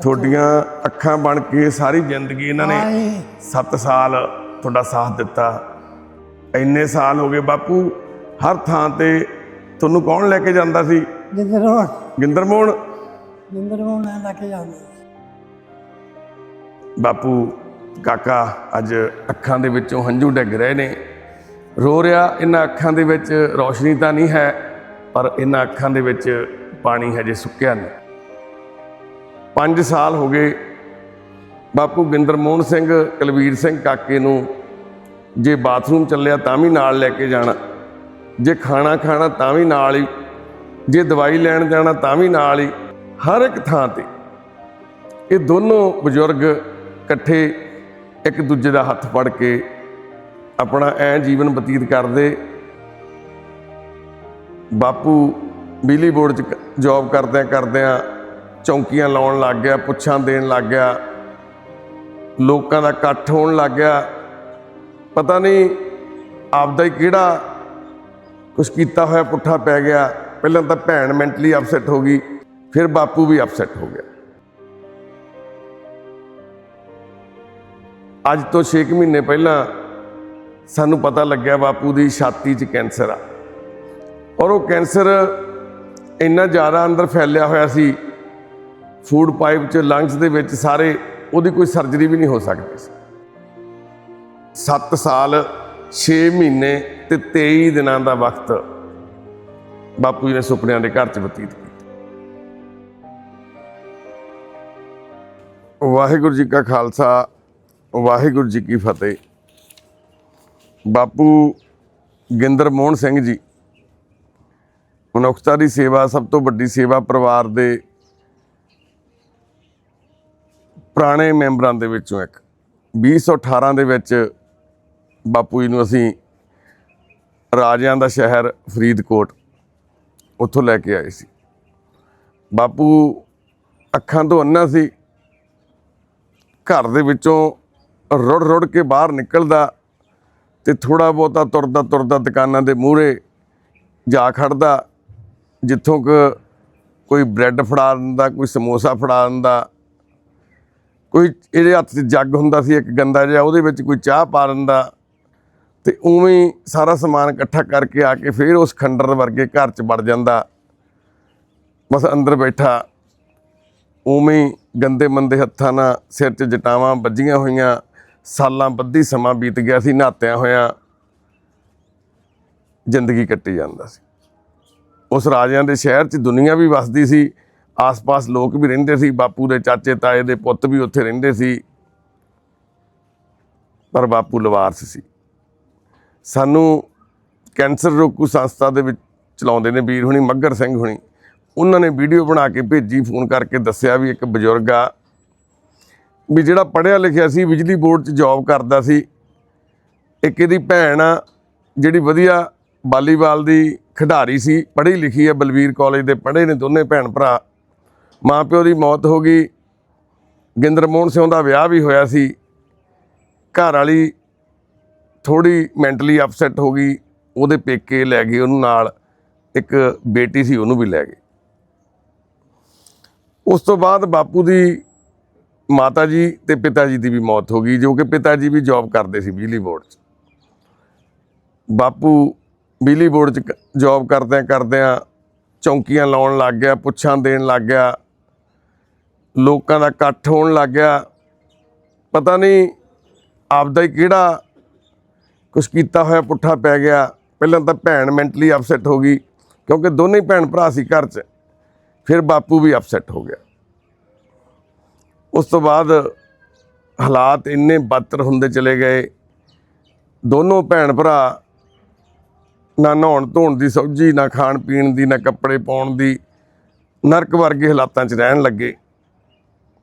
ਤੁਹਾਡੀਆਂ ਅੱਖਾਂ ਬਣ ਕੇ ਸਾਰੀ ਜ਼ਿੰਦਗੀ ਇਹਨਾਂ ਨੇ ਆਏ 7 ਸਾਲ ਤੁਹਾਡਾ ਸਾਥ ਦਿੱਤਾ। ਇੰਨੇ ਸਾਲ ਹੋ ਗਏ ਬਾਪੂ ਹਰ ਥਾਂ ਤੇ ਤੁਹਾਨੂੰ ਕੌਣ ਲੈ ਕੇ ਜਾਂਦਾ ਸੀ? ਜਿੰਦਰ ਹੋਣ ਗਿੰਦਰ ਮੋਹਨ ਜਿੰਦਰ ਹੋਣ ਨਾਲ ਲੈ ਕੇ ਜਾਂਦੇ ਬਾਪੂ ਕਾਕਾ ਅੱਜ ਅੱਖਾਂ ਦੇ ਵਿੱਚੋਂ ਹੰਝੂ ਡਿੱਗ ਰਹੇ ਨੇ। ਰੋ ਰਿਹਾ ਇਹਨਾਂ ਅੱਖਾਂ ਦੇ ਵਿੱਚ ਰੌਸ਼ਨੀ ਤਾਂ ਨਹੀਂ ਹੈ ਪਰ ਇਹਨਾਂ ਅੱਖਾਂ ਦੇ ਵਿੱਚ ਪਾਣੀ ਹਜੇ ਸੁੱਕਿਆ ਨਹੀਂ। 5 ਸਾਲ ਹੋ ਗਏ ਬਾਪੂ ਗਿੰਦਰ ਮੋਹਨ ਸਿੰਘ, ਕੁਲਵੀਰ ਸਿੰਘ ਕਾਕੇ ਨੂੰ ਜੇ ਬਾਥਰੂਮ ਚੱਲਿਆ ਤਾਂ ਵੀ ਨਾਲ ਲੈ ਕੇ ਜਾਣਾ, ਜੇ ਖਾਣਾ ਖਾਣਾ ਤਾਂ ਵੀ ਨਾਲ ਹੀ, ਜੇ ਦਵਾਈ ਲੈਣ ਜਾਣਾ ਤਾਂ ਵੀ ਨਾਲ ਹੀ, ਹਰ ਇੱਕ ਥਾਂ ਤੇ ਇਹ ਦੋਨੋਂ ਬਜ਼ੁਰਗ ਇਕੱਠੇ ਇੱਕ ਦੂਜੇ ਦਾ ਹੱਥ ਫੜ ਕੇ ਆਪਣਾ ਐ ਜੀਵਨ ਬਤੀਤ ਕਰਦੇ। ਬਾਪੂ ਬਿਜਲੀ ਬੋਰਡ 'ਚ ਜੌਬ ਕਰਦਿਆਂ ਕਰਦਿਆਂ ਚੌਂਕੀਆਂ ਲਾਉਣ ਲੱਗ ਗਿਆ, ਪੁੱਛਾਂ ਦੇਣ ਲੱਗ ਗਿਆ, ਲੋਕਾਂ ਦਾ ਇਕੱਠ ਹੋਣ ਲੱਗ ਗਿਆ। ਪਤਾ ਨਹੀਂ ਆਪਦਾ ਹੀ ਕਿਹੜਾ ਕੁਛ ਕੀਤਾ ਹੋਇਆ ਪੁੱਠਾ ਪੈ ਗਿਆ। ਪਹਿਲਾਂ ਤਾਂ ਭੈਣ ਮੈਂਟਲੀ ਅਪਸੈਟ ਹੋ ਗਈ, ਫਿਰ ਬਾਪੂ ਵੀ ਅਪਸੈਟ ਹੋ ਗਿਆ। ਅੱਜ ਤੋਂ 6 ਮਹੀਨੇ ਪਹਿਲਾਂ ਸਾਨੂੰ ਪਤਾ ਲੱਗਿਆ ਬਾਪੂ ਦੀ ਛਾਤੀ 'ਚ ਕੈਂਸਰ ਆ। ਔਰ ਉਹ ਕੈਂਸਰ ਇੰਨਾ ਜ਼ਿਆਦਾ ਅੰਦਰ ਫੈਲਿਆ ਹੋਇਆ ਸੀ ਫੂਡ ਪਾਈਪ 'ਚ ਲੰਗਸ ਦੇ ਵਿੱਚ ਸਾਰੇ, ਉਹਦੀ ਕੋਈ ਸਰਜਰੀ ਵੀ ਨਹੀਂ ਹੋ ਸਕਦੀ ਸੀ। 7 ਸਾਲ 6 ਮਹੀਨੇ ਤੇ 23 ਦਿਨਾਂ ਦਾ ਵਕਤ ਬਾਪੂ ਜੀ ਨੇ ਸੁਪਨਿਆਂ ਦੇ ਘਰ 'ਚ ਬਤੀਤ ਕੀਤਾ। ਵਾਹਿਗੁਰੂ ਜੀ ਕਾ ਖਾਲਸਾ, ਵਾਹਿਗੁਰੂ ਜੀ ਕੀ ਫਤਿਹ। ਬਾਪੂ ਗਿੰਦਰ ਮੋਹਨ ਸਿੰਘ ਜੀ, ਮਨੁੱਖਤਾ ਦੀ ਸੇਵਾ, ਸਭ ਤੋਂ ਵੱਡੀ ਸੇਵਾ ਪਰਿਵਾਰ ਦੇ ਪੁਰਾਣੇ ਮੈਂਬਰਾਂ ਦੇ ਵਿੱਚੋਂ ਇੱਕ। 2018 ਦੇ ਵਿੱਚ ਬਾਪੂ ਜੀ ਨੂੰ ਅਸੀਂ ਰਾਜਿਆਂ ਦਾ ਸ਼ਹਿਰ ਫਰੀਦਕੋਟ ਉੱਥੋਂ ਲੈ ਕੇ ਆਏ ਸੀ। ਬਾਪੂ ਅੱਖਾਂ ਤੋਂ ਅੰਨਾ ਸੀ। ਘਰ ਦੇ ਵਿੱਚੋਂ ਰੁੜ ਰੁੜ ਕੇ ਬਾਹਰ ਨਿਕਲਦਾ ਤੇ ਥੋੜਾ ਬਹੁਤਾ ਤੁਰਦਾ ਤੁਰਦਾ ਦੁਕਾਨਾਂ ਦੇ ਮੂਹਰੇ ਜਾ ਖੜਦਾ, ਜਿੱਥੋਂ ਕਿ ਕੋਈ ਬ੍ਰੈਡ ਫੜਾ ਦਿੰਦਾ ਕੋਈ ਸਮੋਸਾ ਫੜਾ ਦਿੰਦਾ ਕੋਈ ਇਹਦੇ ਹੱਥ 'ਚ ਜੱਗ ਹੁੰਦਾ ਸੀ, ਇੱਕ ਗੰਦਾ ਜਿਹਾ, ਉਹਦੇ ਵਿੱਚ ਕੋਈ ਚਾਹ ਪਾ ਦਿੰਦਾ। ਤੇ ਉਵੇਂ ਹੀ ਸਾਰਾ ਸਮਾਨ ਇਕੱਠਾ ਕਰਕੇ ਆ ਕੇ ਫਿਰ ਉਸ ਖੰਡਰ ਵਰਗੇ ਘਰ 'ਚ ਵੜ ਜਾਂਦਾ। ਬਸ ਅੰਦਰ ਬੈਠਾ। ਉਵੇਂ ਹੀ ਗੰਦੇ ਮੰਦੇ ਹੱਥਾਂ ਨਾਲ ਸਿਰ 'ਚ ਜਟਾਵਾਂ ਵੱਜੀਆਂ ਹੋਈਆਂ। ਸਾਲਾਂ ਬੱਧੀ ਸਮਾਂ ਬੀਤ ਗਿਆ ਸੀ, ਨਹਾਤਿਆਂ ਹੋਇਆਂ। ਜ਼ਿੰਦਗੀ ਕੱਟੀ ਜਾਂਦਾ ਸੀ। ਉਸ ਰਾਜਿਆਂ ਦੇ ਸ਼ਹਿਰ 'ਚ ਦੁਨੀਆ ਵੀ ਵਸਦੀ ਸੀ। ਆਸ-ਪਾਸ ਲੋਕ ਵੀ ਰਹਿੰਦੇ ਸੀ, ਬਾਪੂ ਦੇ ਚਾਚੇ, ਤਾਏ ਦੇ ਪੁੱਤ ਵੀ ਉੱਥੇ ਰਹਿੰਦੇ ਸੀ। ਪਰ ਬਾਪੂ ਲਵਾਰਸ ਸੀ। ਸਾਨੂੰ ਕੈਂਸਰ ਰੋਕੂ ਸੰਸਥਾ ਦੇ ਵਿੱਚ ਚਲਾਉਂਦੇ ਨੇ ਵੀਰ ਹੁਣੀ ਮੱਗਰ ਸਿੰਘ ਹੁਣੀ। ਉਹਨਾਂ ਨੇ ਵੀਡੀਓ ਬਣਾ ਕੇ ਭੇਜੀ, ਫੋਨ ਕਰਕੇ ਦੱਸਿਆ ਵੀ ਇੱਕ ਬਜ਼ੁਰਗ ਆ, ਵੀ ਜਿਹੜਾ ਪੜ੍ਹਿਆ ਲਿਖਿਆ ਸੀ, ਬਿਜਲੀ ਬੋਰਡ 'ਚ ਜੌਬ ਕਰਦਾ ਸੀ। ਇੱਕ ਇਹਦੀ ਭੈਣ ਆ, ਜਿਹੜੀ ਵਧੀਆ ਵਾਲੀਬਾਲ ਦੀ ਖਿਡਾਰੀ ਸੀ, ਪੜ੍ਹੀ ਲਿਖੀ ਹੈ ਬਲਵੀਰ ਕਾਲਜ ਦੇ ਪੜ੍ਹੇ ਨੇ ਦੋਨੇ ਭੈਣ ਭਰਾ। ਮਾਂ ਪਿਓ ਦੀ ਮੌਤ ਹੋ ਗਈ। ਗਿੰਦਰ ਮੋਹਨ ਸਿੰਘ ਦਾ ਵਿਆਹ ਵੀ ਹੋਇਆ ਸੀ। ਘਰ ਵਾਲੀ ਥੋੜੀ ਮੈਂਟਲੀ ਅਪਸੈਟ ਹੋ ਗਈ। ਉਹਦੇ ਪੇਕੇ ਲੈ ਗਏ ਉਹਨੂੰ ਨਾਲ। ਇੱਕ ਬੇਟੀ ਸੀ, ਉਹਨੂੰ ਵੀ ਲੈ ਗਏ ਉਸ ਤੋਂ ਬਾਅਦ ਬਾਪੂ ਦੀ ਮਾਤਾ ਜੀ ਤੇ ਪਿਤਾ ਜੀ ਦੀ ਵੀ ਮੌਤ ਹੋ ਗਈ, ਜੋ ਕਿ ਪਿਤਾ ਜੀ ਵੀ ਜੌਬ ਕਰਦੇ ਸੀ ਬਿਜਲੀ ਬੋਰਡ 'ਚ। ਬਾਪੂ ਬਿਜਲੀ ਬੋਰਡ 'ਚ ਜੌਬ ਕਰਦਿਆਂ ਕਰਦਿਆਂ ਚੌਂਕੀਆਂ ਲਾਉਣ ਲੱਗ ਗਿਆ, ਪੁੱਛਾਂ ਦੇਣ ਲੱਗ ਗਿਆ। ਲੋਕਾਂ ਦਾ ਇਕੱਠ ਹੋਣ ਲੱਗ ਗਿਆ। ਪਤਾ ਨਹੀਂ ਆਪਦਾ ਹੀ ਕਿਹੜਾ ਕੁਛ ਕੀਤਾ ਹੋਇਆ ਪੁੱਠਾ ਪੈ ਗਿਆ। ਪਹਿਲਾਂ ਤਾਂ ਭੈਣ ਮੈਂਟਲੀ ਅਪਸੈਟ ਹੋ ਗਈ, ਕਿਉਂਕਿ ਦੋਨੇ ਹੀ ਭੈਣ ਭਰਾ ਸੀ ਘਰ 'ਚ। ਫਿਰ ਬਾਪੂ ਵੀ ਅਪਸੈਟ ਹੋ ਗਿਆ। ਉਸ ਤੋਂ ਬਾਅਦ ਹਾਲਾਤ ਇੰਨੇ ਬਦਤਰ ਹੁੰਦੇ ਚਲੇ ਗਏ। ਦੋਨੋਂ ਭੈਣ ਭਰਾ ਨਾ ਨਹਾਉਣ ਧੋਣ ਦੀ ਸੌਝੀ ਨਾ ਖਾਣ ਪੀਣ ਦੀ, ਨਾ ਕੱਪੜੇ ਪਾਉਣ ਦੀ, ਨਰਕ ਵਰਗੇ ਹਾਲਾਤਾਂ 'ਚ ਰਹਿਣ ਲੱਗੇ।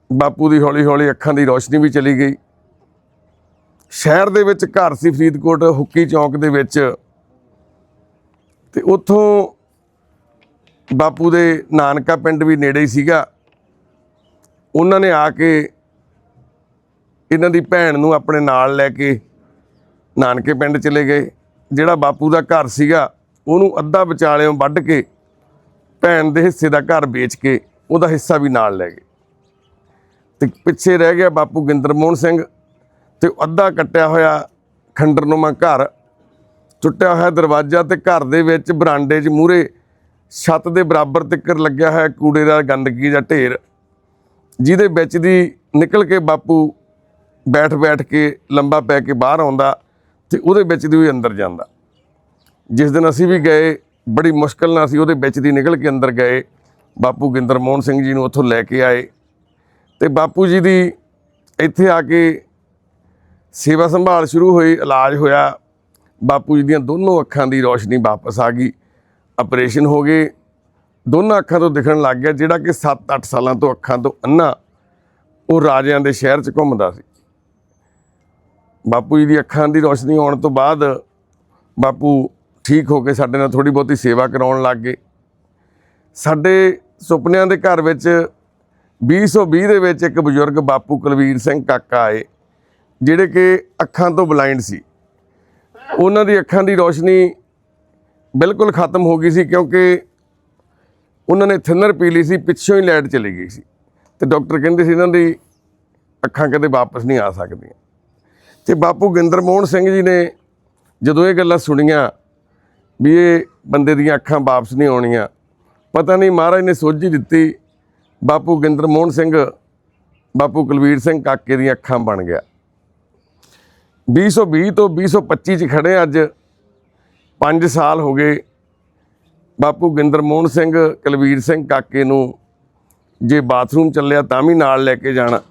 ਬਾਪੂ ਦੀ ਹੌਲੀ ਹੌਲੀ ਅੱਖਾਂ ਦੀ ਰੋਸ਼ਨੀ ਵੀ ਚਲੀ ਗਈ। ਸ਼ਹਿਰ ਦੇ ਵਿੱਚ ਘਰ ਸੀ ਫਰੀਦਕੋਟ, ਹੁੱਕੀ ਚੌਂਕ ਦੇ ਵਿੱਚ। ਤੇ ਉੱਥੋਂ ਬਾਪੂ ਦੇ ਨਾਨਕਾ ਪਿੰਡ ਵੀ ਨੇੜੇ ਹੀ ਸੀਗਾ। ਉਹਨਾਂ ਨੇ ਆ ਕੇ ਇਹਨਾਂ ਦੀ ਭੈਣ ਨੂੰ ਆਪਣੇ ਨਾਲ ਲੈ ਕੇ ਨਾਨਕੇ ਪਿੰਡ ਚਲੇ ਗਏ। ਜਿਹੜਾ ਬਾਪੂ ਦਾ ਘਰ ਸੀਗਾ, ਉਹਨੂੰ ਅੱਧਾ ਵਿਚਾਲਿਓਂ ਵੱਢ ਕੇ ਭੈਣ ਦੇ ਹਿੱਸੇ ਦਾ ਘਰ ਵੇਚ ਕੇ ਉਹਦਾ ਹਿੱਸਾ ਵੀ ਨਾਲ ਲੈ ਗਏ। ਤੇ ਪਿੱਛੇ ਰਹਿ ਗਿਆ ਬਾਪੂ ਗਿੰਦਰ ਮੋਹਨ ਸਿੰਘ ਤੇ ਅੱਧਾ ਕੱਟਿਆ ਹੋਇਆ ਖੰਡਰਨੁਮਾ ਘਰ। ਟੁੱਟਿਆ ਹੋਇਆ ਦਰਵਾਜ਼ਾ ਤੇ ਘਰ ਦੇ ਵਿੱਚ ਬਰਾਂਡੇ 'ਚ ਮੂਰੇ ਛੱਤ ਦੇ ਬਰਾਬਰ ਤਿੱਕਰ ਲੱਗਿਆ ਹੋਇਆ ਕੂੜੇ ਦਾ ਗੰਦਗੀ ਦਾ ਢੇਰ। ਜਿਹਦੇ ਵਿੱਚ ਦੀ ਨਿਕਲ ਕੇ ਬਾਪੂ ਬੈਠ ਬੈਠ ਕੇ ਲੰਬਾ ਪੈ ਕੇ ਬਾਹਰ ਆਉਂਦਾ ਤੇ ਉਹਦੇ ਵਿੱਚ ਦੀ ਵੀ ਅੰਦਰ ਜਾਂਦਾ। ਜਿਸ ਦਿਨ ਅਸੀਂ ਵੀ ਗਏ, ਬੜੀ ਮੁਸ਼ਕਲ ਨਾਲ ਅਸੀਂ ਉਹਦੇ ਵਿੱਚ ਦੀ ਨਿਕਲ ਕੇ ਅੰਦਰ ਗਏ। ਬਾਪੂ ਗਿੰਦਰ ਮੋਹਨ ਸਿੰਘ ਜੀ ਨੂੰ ਉੱਥੋਂ ਲੈ ਕੇ ਆਏ। ਤੇ ਬਾਪੂ ਜੀ ਦੀ ਇੱਥੇ ਆ ਕੇ ਸੇਵਾ ਸੰਭਾਲ ਸ਼ੁਰੂ ਹੋਈ, ਇਲਾਜ ਹੋਇਆ। ਬਾਪੂ ਜੀ ਦੀਆਂ ਦੋਨੋਂ ਅੱਖਾਂ ਦੀ ਰੋਸ਼ਨੀ ਵਾਪਸ ਆ ਗਈ। ਆਪਰੇਸ਼ਨ ਹੋ ਗਏ। ਦੋਨਾਂ ਅੱਖਾਂ ਤੋਂ ਦਿਖਣ ਲੱਗ ਗਿਆ ਜਿਹੜਾ ਕਿ 7-8 ਸਾਲਾਂ ਤੋਂ ਅੱਖਾਂ ਤੋਂ ਅੰਨਾ ਉਹ ਰਾਜਿਆਂ ਦੇ ਸ਼ਹਿਰ 'ਚ ਘੁੰਮਦਾ ਸੀ। ਬਾਪੂ ਜੀ ਦੀ ਅੱਖਾਂ ਦੀ ਰੋਸ਼ਨੀ ਆਉਣ ਤੋਂ ਬਾਅਦ ਬਾਪੂ ਠੀਕ ਹੋ ਕੇ ਸਾਡੇ ਨਾਲ ਥੋੜੀ ਬਹੁਤੀ ਸੇਵਾ ਕਰਾਉਣ ਲੱਗ ਗਏ। ਸਾਡੇ ਸੁਪਨਿਆਂ ਦੇ ਘਰ ਵਿੱਚ 2020 ਦੇ ਵਿੱਚ ਇੱਕ ਬਜ਼ੁਰਗ ਬਾਪੂ ਕੁਲਵੀਰ ਸਿੰਘ ਕਾਕਾ ਆਏ, ਜਿਹੜੇ ਕਿ ਅੱਖਾਂ ਤੋਂ ਬਲਾਈਂਡ ਸੀ। ਉਹਨਾਂ ਦੀ ਅੱਖਾਂ ਦੀ ਰੋਸ਼ਨੀ ਬਿਲਕੁਲ ਖਤਮ ਹੋ ਗਈ ਸੀ ਕਿਉਂਕਿ ਉਹਨਾਂ ਨੇ ਥਿਨਰ ਪੀ ਲਈ ਸੀ, ਪਿੱਛੋਂ ਹੀ ਲਾਈਟ ਚਲੀ ਗਈ ਸੀ। ਤੇ ਡਾਕਟਰ ਕਹਿੰਦੇ ਸੀ ਇਹਨਾਂ ਦੀ ਅੱਖਾਂ ਕਦੇ ਵਾਪਸ ਨਹੀਂ ਆ ਸਕਦੀਆਂ। ਤੇ ਬਾਪੂ ਗਿੰਦਰ ਮੋਹਨ ਸਿੰਘ ਜੀ ਨੇ ਜਦੋਂ ਇਹ ਗੱਲਾਂ ਸੁਣੀਆਂ ਵੀ ਇਹ ਬੰਦੇ ਦੀਆਂ ਅੱਖਾਂ ਵਾਪਸ ਨਹੀਂ ਆਉਣੀਆਂ, ਪਤਾ ਨਹੀਂ ਮਹਾਰਾਜ ਨੇ ਸੋਝੀ ਦਿੱਤੀ ਬਾਪੂ ਗਿੰਦਰ ਮੋਹਨ ਸਿੰਘ, ਬਾਪੂ ਕੁਲਵੀਰ ਸਿੰਘ ਕਾਕੇ ਦੀਆਂ ਅੱਖਾਂ ਬਣ ਗਿਆ। 2020 ਤੋਂ 2025 ਚ ਖੜੇ ਅੱਜ 5 ਸਾਲ ਹੋ ਗਏ। ਬਾਪੂ ਗਿੰਦਰ ਮੋਹਨ ਸਿੰਘ, ਕੁਲਵੀਰ ਸਿੰਘ ਕਾਕੇ ਨੂੰ ਜੇ ਬਾਥਰੂਮ ਚੱਲਿਆ ਤਾਂ ਵੀ ਨਾਲ ਲੈ ਕੇ ਜਾਣਾ।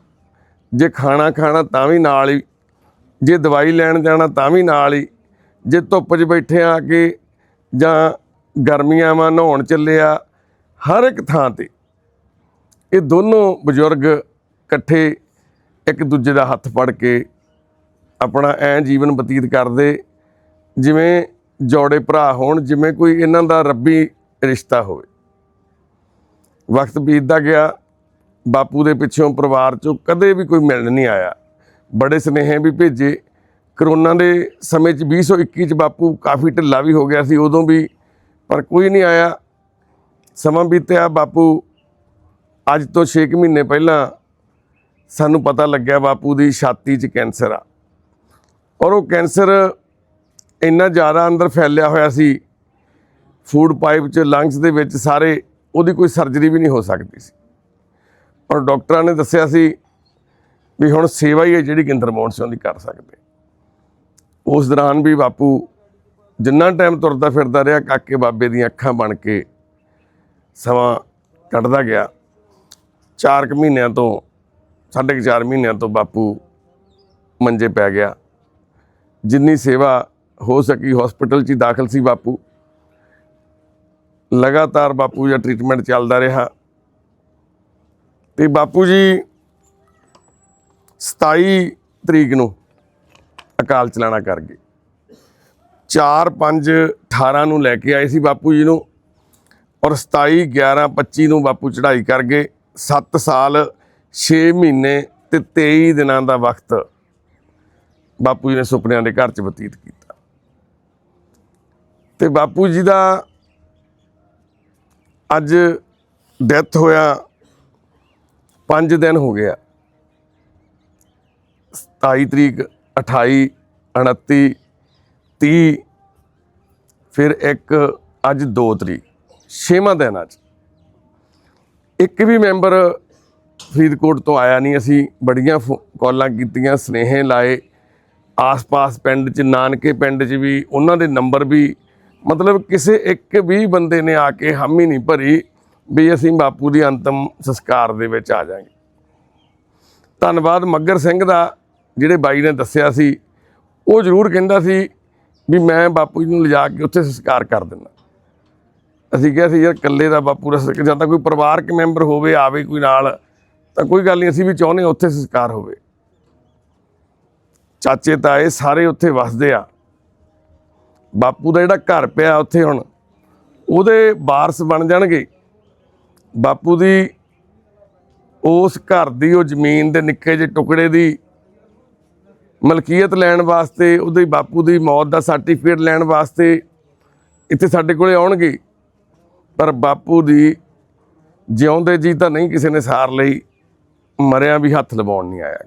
ਜੇ ਖਾਣਾ ਖਾਣਾ ਤਾਂ ਵੀ ਨਾਲ ਹੀ। ਜੇ ਦਵਾਈ ਲੈਣ ਜਾਣਾ ਤਾਂ ਵੀ ਨਾਲ ਹੀ। ਜੇ ਧੁੱਪ 'ਚ ਬੈਠੇ ਆ ਕੇ ਜਾਂ ਗਰਮੀਆਂ ਵਾਂ ਨਹਾਉਣ ਚੱਲਿਆ ਹਰ ਇੱਕ ਥਾਂ ਤੇ ਇਹ ਦੋਨੋਂ ਬਜ਼ੁਰਗ ਇਕੱਠੇ ਇੱਕ ਦੂਜੇ ਦਾ ਹੱਥ ਫੜ ਕੇ ਆਪਣਾ ਐ ਜੀਵਨ ਬਤੀਤ ਕਰਦੇ, ਜਿਵੇਂ ਜੋੜੇ ਭਰਾ ਹੋਣ, ਜਿਵੇਂ ਕੋਈ ਇਹਨਾਂ ਦਾ ਰੱਬੀ ਰਿਸ਼ਤਾ ਹੋਵੇ। ਵਕਤ ਬੀਤਦਾ ਗਿਆ, ਬਾਪੂ ਦੇ ਪਿੱਛੋਂ ਪਰਿਵਾਰ ਚੋਂ ਕਦੇ ਵੀ ਕੋਈ ਮਿਲਣ ਨਹੀਂ ਆਇਆ। ਬੜੇ ਸੁਨੇਹੇ ਵੀ ਭੇਜੇ। ਕਰੋਨਾ ਦੇ ਸਮੇਂ 'ਚ 2021 ਚ ਬਾਪੂ ਕਾਫੀ ਢਿੱਲਾ ਵੀ ਹੋ ਗਿਆ ਸੀ, ਉਦੋਂ ਵੀ ਪਰ ਕੋਈ ਨਹੀਂ ਆਇਆ। ਸਮਾਂ ਬੀਤਿਆ, ਬਾਪੂ ਅੱਜ ਤੋਂ 6 ਮਹੀਨੇ ਪਹਿਲਾਂ ਸਾਨੂੰ ਪਤਾ ਲੱਗਿਆ ਬਾਪੂ ਦੀ ਛਾਤੀ 'ਚ ਕੈਂਸਰ ਆ। ਔਰ ਉਹ ਕੈਂਸਰ ਇੰਨਾ ਜ਼ਿਆਦਾ ਅੰਦਰ ਫੈਲਿਆ ਹੋਇਆ ਸੀ, ਫੂਡ ਪਾਈਪ 'ਚ, ਲੰਗਸ ਦੇ ਵਿੱਚ ਸਾਰੇ, ਉਹਦੀ ਕੋਈ ਸਰਜਰੀ ਵੀ ਨਹੀਂ ਹੋ ਸਕਦੀ ਸੀ। ਔਰ ਡਾਕਟਰਾਂ ਨੇ ਦੱਸਿਆ ਸੀ ਵੀ ਹੁਣ ਸੇਵਾ ਹੀ ਹੈ ਜਿਹੜੀ ਗਿੰਦਰ ਮੋਹਨ ਸਿੰਘ ਦੀ ਕਰ ਸਕਦੇ। ਉਸ ਦੌਰਾਨ ਵੀ ਬਾਪੂ ਜਿੰਨਾ ਟਾਈਮ ਤੁਰਦਾ ਫਿਰਦਾ ਰਿਹਾ, ਕਾਕੇ ਬਾਬੇ ਦੀਆਂ ਅੱਖਾਂ ਬਣ ਕੇ ਸਮਾਂ ਕੱਢਦਾ ਗਿਆ। ਚਾਰ ਕੁ ਮਹੀਨਿਆਂ ਤੋਂ, ਸਾਢੇ ਕੁ ਚਾਰ ਮਹੀਨਿਆਂ ਤੋਂ ਬਾਪੂ ਮੰਜੇ ਪੈ ਗਿਆ। ਜਿੰਨੀ ਸੇਵਾ ਹੋ ਸਕੀ ਹਸਪੀਟਲ 'ਚ ਹੀ ਦਾਖਲ ਸੀ ਬਾਪੂ। ਲਗਾਤਾਰ ਬਾਪੂ ਦਾ ਟ੍ਰੀਟਮੈਂਟ ਚੱਲਦਾ ਰਿਹਾ। ਤੇ ਬਾਪੂ ਜੀ 27 ਤਰੀਕ ਨੂੰ ਅਕਾਲ ਚਲਾਣਾ ਕਰ ਗਏ। 4 5 18 ਨੂੰ ਲੈ ਕੇ ਆਏ ਸੀ ਬਾਪੂ ਜੀ ਨੂੰ ਔਰ 27 11 25 ਨੂੰ ਬਾਪੂ ਚੜ੍ਹਾਈ ਕਰ ਗਏ। 7 ਸਾਲ 6 ਮਹੀਨੇ ਤੇ 23 ਦਿਨਾਂ ਦਾ ਵਕਤ ਬਾਪੂ ਜੀ ਨੇ ਸੁਪਨਿਆਂ ਦੇ ਘਰ 'ਚ ਬਤੀਤ ਕੀਤਾ। ਤੇ ਬਾਪੂ ਜੀ ਦਾ ਅੱਜ ਡੈਥ ਹੋਇਆ 5 ਦਿਨ ਹੋ ਗਿਆ। 27 ਤਰੀਕ 28 29 30 ਫਿਰ ਇੱਕ ਅੱਜ 2 ਤਰੀਕ, ਛੇਵਾਂ ਦਿਨ ਅੱਜ। ਇੱਕ ਵੀ ਮੈਂਬਰ ਫਰੀਦਕੋਟ ਤੋਂ ਆਇਆ ਨਹੀਂ। ਅਸੀਂ ਬੜੀਆਂ ਫੋ- ਕਾਲਾਂ ਕੀਤੀਆਂ, ਸਨੇਹੇ ਲਾਏ। ਆਸ-ਪਾਸ ਪਿੰਡ 'ਚ, ਨਾਨਕੇ ਪਿੰਡ 'ਚ ਵੀ ਉਹਨਾਂ ਦੇ ਨੰਬਰ ਵੀ, ਮਤਲਬ ਕਿਸੇ ਇੱਕ ਵੀ ਬੰਦੇ ਨੇ ਆ ਕੇ ਹਾਮੀ ਨਹੀਂ ਭਰੀ ਵੀ ਅਸੀਂ ਬਾਪੂ ਦੀ ਅੰਤਮ ਸੰਸਕਾਰ ਦੇ ਵਿੱਚ ਆ ਜਾਾਂਗੇ ਧੰਨਵਾਦ ਮੱਗਰ ਸਿੰਘ ਦਾ, ਜਿਹੜੇ ਬਾਈ ਨੇ ਦੱਸਿਆ ਸੀ। ਉਹ ਜ਼ਰੂਰ ਕਹਿੰਦਾ ਸੀ ਵੀ ਮੈਂ ਬਾਪੂ ਜੀ ਨੂੰ ਲਿਜਾ ਕੇ ਉੱਥੇ ਸੰਸਕਾਰ ਕਰ ਦਿੰਦਾ। ਅਸੀਂ ਕਿਹਾ ਸੀ ਯਾਰ ਇਕੱਲੇ ਦਾ ਬਾਪੂ ਦਾ ਜਾਂ ਤਾਂ ਕੋਈ ਪਰਿਵਾਰਕ ਮੈਂਬਰ ਹੋਵੇ, ਆਵੇ ਕੋਈ ਨਾਲ, ਤਾਂ ਕੋਈ ਗੱਲ ਨਹੀਂ, ਅਸੀਂ ਵੀ ਚਾਹੁੰਦੇ ਉੱਥੇ ਸੰਸਕਾਰ ਹੋਵੇ। ਚਾਚੇ, ਤਾਏ ਸਾਰੇ ਉੱਥੇ ਵਸਦੇ ਆ। ਬਾਪੂ ਦਾ ਜਿਹੜਾ ਘਰ ਪਿਆ ਉੱਥੇ ਹੁਣ, ਉਹਦੇ ਵਾਰਸ ਬਣ ਜਾਣਗੇ। ਬਾਪੂ ਦੀ ਉਸ ਘਰ ਦੀ ਉਹ ਜ਼ਮੀਨ ਦੇ ਨਿੱਕੇ ਜਿਹੇ ਟੁਕੜੇ ਦੀ ਮਲਕੀਅਤ ਲੈਣ ਵਾਸਤੇ, ਉਹਦੇ ਬਾਪੂ ਦੀ ਮੌਤ ਦਾ ਸਰਟੀਫਿਕੇਟ ਲੈਣ ਵਾਸਤੇ ਇੱਥੇ ਸਾਡੇ ਕੋਲੇ ਆਉਣਗੇ। ਪਰ ਬਾਪੂ ਦੀ ਜਿਉਂਦੇ ਜੀ ਤਾਂ ਨਹੀਂ ਕਿਸੇ ਨੇ ਸਾਰ ਲਈ ਮਰਿਆ ਵੀ ਹੱਥ ਲਵਾਉਣ ਨਹੀਂ ਆਇਆ।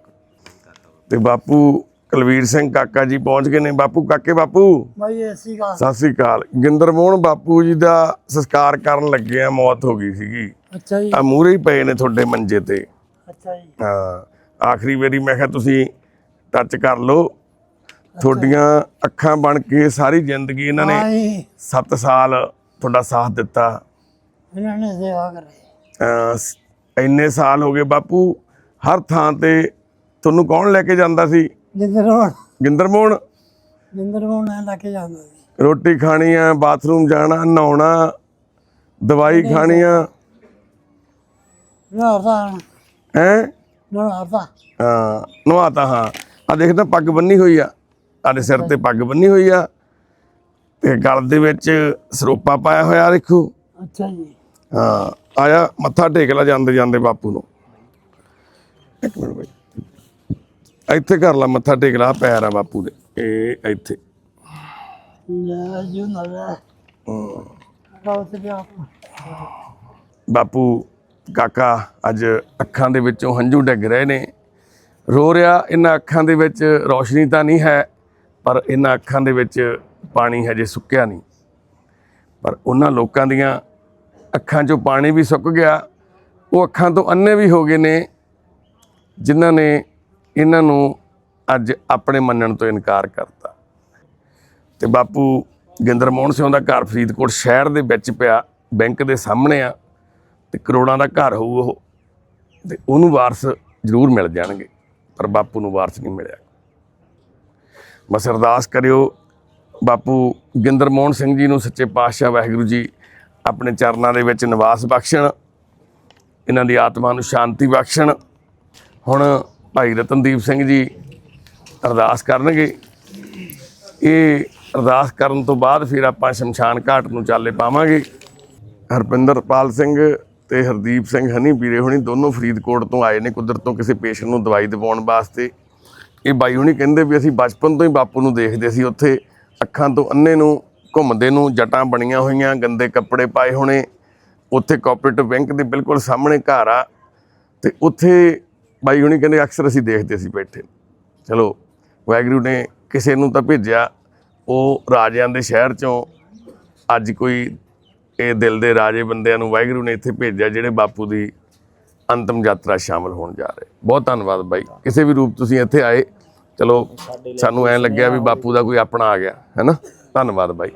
ਤੇ ਬਾਪੂ ਕੁਲਵੀਰ ਸਿੰਘ ਕਾਕਾ ਜੀ ਪਹੁੰਚ ਗਏ ਨੇ। ਬਾਪੂ ਕਾਕੇ ਬਾਪੂ? ਭਾਈ ਐਸੀ ਗੱਲ ਸਤਿ ਸ੍ਰੀ ਅਕਾਲ। ਗਿੰਦਰ ਮੋਹਨ ਬਾਪੂ ਜੀ ਦਾ ਸੰਸਕਾਰ ਕਰਨ ਲੱਗੇ ਆ ਮੌਤ ਹੋ ਗਈ ਸੀਗੀ। ਅੱਛਾ ਜੀ। ਆ ਮੂਰੇ ਹੀ ਪਏ ਨੇ ਤੁਹਾਡੇ ਮੰਜੇ ਤੇ। ਅੱਛਾ ਜੀ। ਹਾਂ ਆਖਰੀ ਵਾਰੀ ਮੈਂ ਕਿਹਾ ਤੁਸੀਂ ਟੱਚ ਕਰ ਲਓ। ਤੁਹਾਡੀਆਂ ਅੱਖਾਂ ਬਣ ਕੇ ਸਾਰੀ ਜ਼ਿੰਦਗੀ ਇਹਨਾਂ ਨੇ ਆਈ 7 ਸਾਲ ਤੁਹਾਡਾ ਸਾਥ ਦਿੱਤਾ। ਇਹਨਾਂ ਨੇ ਸੇਵਾ ਕਰੀ। ਇੰਨੇ ਸਾਲ ਹੋ ਗਏ ਬਾਪੂ ਹਰ ਥਾਂ ਤੇ ਤੁਹਾਨੂੰ ਕੌਣ ਲੈ ਕੇ ਜਾਂਦਾ ਸੀ? ਜਿੰਦਰ ਹੋਣ। ਗਿੰਦਰ ਮੋਹਨ? ਜਿੰਦਰ ਨਾਲ ਲੈ ਕੇ ਜਾਂਦਾ ਸੀ। ਰੋਟੀ ਖਾਣੀ ਆ ਬਾਥਰੂਮ ਜਾਣਾ ਨਹਾਉਣਾ ਦਵਾਈ ਖਾਣੀ ਆ ਹੈ? ਨਹਾਰਦਾ ਹਾਂ ਆ ਦੇਖ ਤਾਂ ਪੱਗ ਬੰਨੀ ਹੋਈ ਆ। ਆਦੇ ਸਿਰ ਤੇ ਪੱਗ ਬੰਨੀ ਹੋਈ ਆ। ਤੇ ਗਲ ਦੇ ਵਿੱਚ ਸਰੋਪਾ ਪਾਇਆ ਹੋਇਆ ਦੇਖੋ। ਅੱਛਾ ਜੀ। ਹਾਂ ਆਇਆ ਮੱਥਾ ਟੇਕ ਲਾ ਜਾਂਦੇ ਜਾਂਦੇ ਬਾਪੂ ਨੂੰ। ਇੱਕ ਮਿੰਟ ਬਾਈ। ਇੱਥੇ ਕਰ ਲਾ ਮੱਥਾ ਟੇਕ ਲਾ ਪੈਰ ਆ ਬਾਪੂ ਦੇ। ਇਹ ਇੱਥੇ। ਜੂ ਬਾਪੂ ਕਾਕਾ ਅੱਜ ਅੱਖਾਂ ਦੇ ਵਿੱਚੋਂ ਹੰਝੂ ਡਿੱਗ ਰਹੇ ਨੇ। ਰੋ ਰਿਹਾ ਇਹਨਾਂ ਅੱਖਾਂ ਦੇ ਵਿੱਚ ਰੌਸ਼ਨੀ ਤਾਂ ਨਹੀਂ ਹੈ ਪਰ ਇਹਨਾਂ ਅੱਖਾਂ ਦੇ ਵਿੱਚ ਪਾਣੀ ਹਜੇ ਸੁੱਕਿਆ ਨਹੀਂ। ਪਰ ਉਹਨਾਂ ਲੋਕਾਂ ਦੀਆਂ ਅੱਖਾਂ 'ਚੋਂ ਪਾਣੀ ਵੀ ਸੁੱਕ ਗਿਆ, ਉਹ ਅੱਖਾਂ ਤੋਂ ਅੰਨੇ ਵੀ ਹੋ ਗਏ ਨੇ, ਜਿਨ੍ਹਾਂ ਨੇ ਇਹਨਾਂ ਨੂੰ ਅੱਜ ਆਪਣੇ ਮੰਨਣ ਤੋਂ ਇਨਕਾਰ ਕਰਤਾ। ਤੇ ਬਾਪੂ ਗਿੰਦਰ ਮੋਹਨ ਸਿੰਘ ਦਾ ਘਰ ਫਰੀਦਕੋਟ ਸ਼ਹਿਰ ਦੇ ਵਿੱਚ ਪਿਆ, ਬੈਂਕ ਦੇ ਸਾਹਮਣੇ ਆ, ਤੇ ਕਰੋੜਾਂ ਦਾ ਘਰ ਹੋਊ ਉਹ, ਤੇ ਉਹਨੂੰ ਵਾਰਸ ਜ਼ਰੂਰ ਮਿਲ ਜਾਣਗੇ, ਪਰ ਬਾਪੂ ਨੂੰ ਵਾਰਸ ਨਹੀਂ ਮਿਲਿਆ। ਬਸ ਅਰਦਾਸ ਕਰਿਓ ਬਾਪੂ ਗਿੰਦਰ ਮੋਹਨ ਸਿੰਘ ਜੀ ਨੂੰ ਸੱਚੇ ਪਾਤਸ਼ਾਹ ਵਾਹਿਗੁਰੂ ਜੀ ਆਪਣੇ ਚਰਨਾਂ ਦੇ ਵਿੱਚ ਨਿਵਾਸ ਬਖਸ਼ਣ, ਇਹਨਾਂ ਦੀ ਆਤਮਾ ਨੂੰ ਸ਼ਾਂਤੀ ਬਖਸ਼ਣ। ਹੁਣ ਭਾਈ ਰਤਨਦੀਪ ਸਿੰਘ ਜੀ ਅਰਦਾਸ ਕਰਨਗੇ। ਇਹ ਅਰਦਾਸ ਕਰਨ ਤੋਂ ਬਾਅਦ ਫਿਰ ਆਪਾਂ ਸ਼ਮਸ਼ਾਨ ਘਾਟ ਨੂੰ ਚਾਲੇ ਪਾਵਾਂਗੇ। ਹਰਪਿੰਦਰਪਾਲ ਸਿੰਘ ਤੇ ਹਰਦੀਪ ਸਿੰਘ ਹਨੀ ਵੀਰੇ ਹੁਣੀ ਦੋਨੋਂ ਫਰੀਦਕੋਟ ਤੋਂ ਆਏ ਨੇ, ਕੁਦਰਤ ਤੋਂ ਕਿਸੇ ਪੇਸ਼ੈਂਟ ਨੂੰ ਦਵਾਈ ਦਿਵਾਉਣ ਵਾਸਤੇ। ਇਹ ਬਾਈ ਹੁਣੀ ਕਹਿੰਦੇ ਵੀ ਅਸੀਂ ਬਚਪਨ ਤੋਂ ਹੀ ਬਾਪੂ ਨੂੰ ਦੇਖਦੇ ਸੀ ਉੱਥੇ। ਅੱਖਾਂ ਤੋਂ ਅੰਨੇ ਨੂੰ ਘੁੰਮਦੇ ਨੂੰ ਜਟਾਂ ਬਣੀਆਂ ਹੋਈਆਂ, ਗੰਦੇ ਕੱਪੜੇ ਪਾਏ ਹੋਣੇ। ਉੱਥੇ ਕੋਆਪਰੇਟਿਵ ਬੈਂਕ ਦੇ ਬਿਲਕੁਲ ਸਾਹਮਣੇ ਘਰ ਆ ਤੇ ਉੱਥੇ ਬਾਈ ਹੁਣੀ ਕਹਿੰਦੇ ਅਕਸਰ ਅਸੀਂ ਦੇਖਦੇ ਸੀ ਬੈਠੇ। ਚਲੋ, ਵਾਹਿਗੁਰੂ ਨੇ ਕਿਸੇ ਨੂੰ ਤਾਂ ਭੇਜਿਆ। ਉਹ ਰਾਜਿਆਂ ਦੇ ਸ਼ਹਿਰ ਚੋਂ ਅੱਜ ਕੋਈ ਇਹ ਦਿਲ ਦੇ ਰਾਜੇ ਬੰਦਿਆਂ ਨੂੰ ਵਾਹਿਗੁਰੂ ਨੇ ਇੱਥੇ ਭੇਜਿਆ, ਜਿਹੜੇ ਬਾਪੂ ਦੀ ਅੰਤਮ ਯਾਤਰਾ ਸ਼ਾਮਲ ਹੋਣ ਜਾ ਰਹੇ। ਬਹੁਤ ਧੰਨਵਾਦ ਬਾਈ। ਕਿਸੇ ਵੀ ਰੂਪ ਤੁਸੀਂ ਇੱਥੇ ਆਏ ਚਲੋ ਸਾਨੂੰ ਐਂ ਲੱਗਿਆ ਵੀ ਬਾਪੂ ਦਾ ਕੋਈ ਆਪਣਾ ਆ ਗਿਆ ਹੈਨਾ? ਧੰਨਵਾਦ ਬਾਈ।